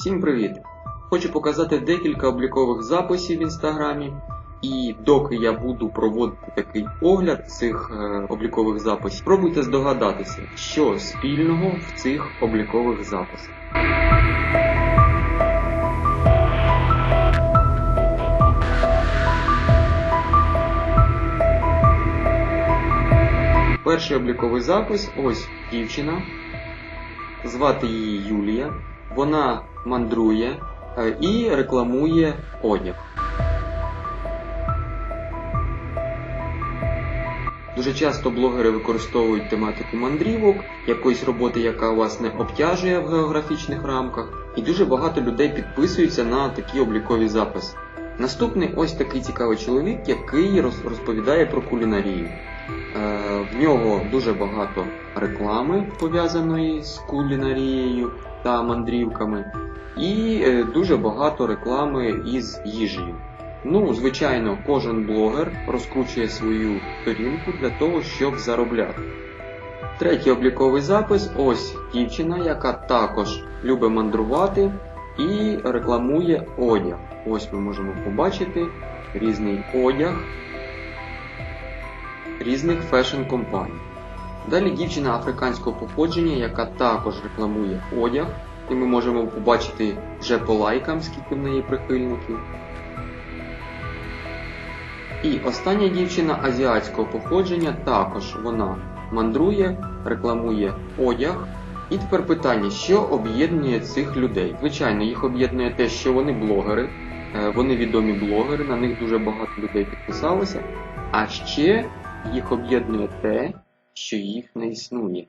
Всім привіт! Хочу показати декілька облікових записів в інстаграмі. І доки я буду проводити такий огляд цих е, облікових записів, спробуйте здогадатися, що спільного в цих облікових записах. Перший обліковий запис ось дівчина. Звати її Юлія. Вона мандрує е, і рекламує одяг. Дуже часто блогери використовують тематику мандрівок, якоїсь роботи, яка вас не обтяжує в географічних рамках, і дуже багато людей підписуються на такі облікові записи. Наступний ось такий цікавий чоловік, який розповідає про кулінарію. Е, В нього дуже багато реклами пов'язаної з кулінарією та мандрівками, і е, дуже багато реклами із їжею. Ну, звичайно, кожен блогер розкручує свою сторінку для того, щоб заробляти. Третій обліковий запис ось дівчина, яка також любить мандрувати і рекламує одяг. Ось ми можемо побачити різний одяг різних фешн-компаній. Далі дівчина африканського походження, яка також рекламує одяг, і ми можемо побачити вже по лайкам, скільки в неї прихильників. І остання дівчина азіатського походження також вона мандрує, рекламує одяг. І тепер питання, що об'єднує цих людей? Звичайно, їх об'єднує те, що вони блогери, е, вони відомі блогери, на них дуже багато людей підписалося. А ще їх об'єднує те, що їх не існує.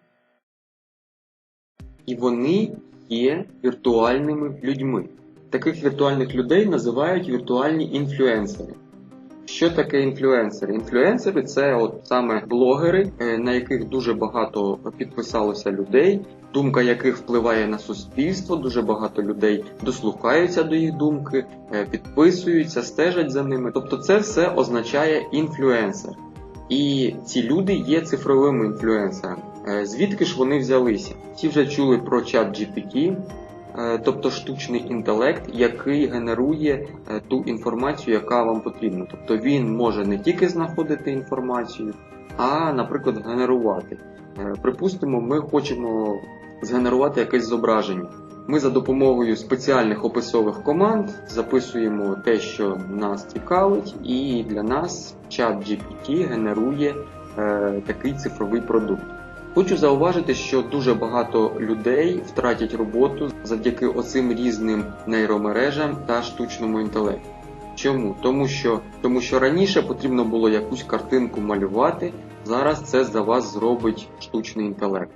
І вони є віртуальними людьми. Таких віртуальних людей називають віртуальні інфлюенсери. Що таке інфлюенсери? Інфлюенсери це от саме блогери, е, на яких дуже багато підписалося людей, думка яких впливає на суспільство. Дуже багато людей дослухаються до їх думки, е, підписуються, стежать за ними. Тобто, це все означає інфлюенсер. І ці люди є цифровими інфлюенсерами. Е, Звідки ж вони взялися? Всі вже чули про чат GPT, е, тобто штучний інтелект, який генерує е, ту інформацію, яка вам потрібна. Тобто він може не тільки знаходити інформацію, а, наприклад, генерувати. Припустимо, ми хочемо згенерувати якесь зображення. Ми за допомогою спеціальних описових команд записуємо те, що нас цікавить, і для нас чат GPT генерує е, такий цифровий продукт. Хочу зауважити, що дуже багато людей втратять роботу завдяки оцим різним нейромережам та штучному інтелекту. Чому? Тому що, тому що раніше потрібно було якусь картинку малювати, зараз це за вас зробить штучний інтелект.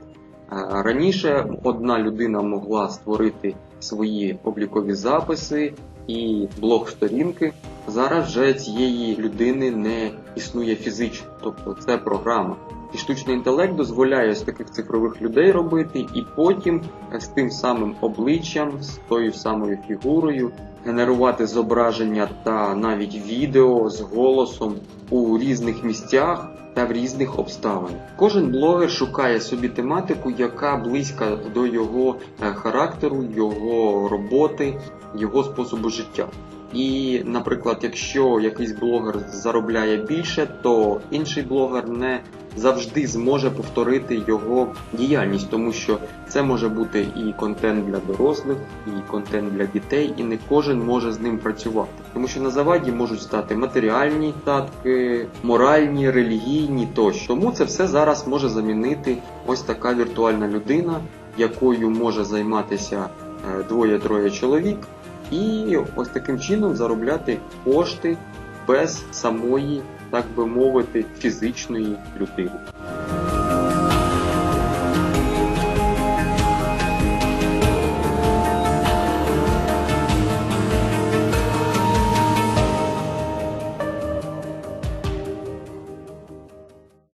Раніше одна людина могла створити свої облікові записи і блог-сторінки. Зараз же цієї людини не існує фізично, тобто це програма. І штучний інтелект дозволяє з таких цифрових людей робити, і потім е, з тим самим обличчям, з тою самою фігурою генерувати зображення та навіть відео з голосом у різних місцях та в різних обставинах. Кожен блогер шукає собі тематику, яка близька до його е, характеру, його роботи, його способу життя. І, наприклад, якщо якийсь блогер заробляє більше, то інший блогер не завжди зможе повторити його діяльність, тому що це може бути і контент для дорослих, і контент для дітей, і не кожен може з ним працювати. Тому що на заваді можуть стати матеріальні статки, моральні, релігійні тощо. Тому це все зараз може замінити ось така віртуальна людина, якою може займатися е, двоє-троє чоловік, і ось таким чином заробляти кошти без самої, так би мовити, фізичної людини.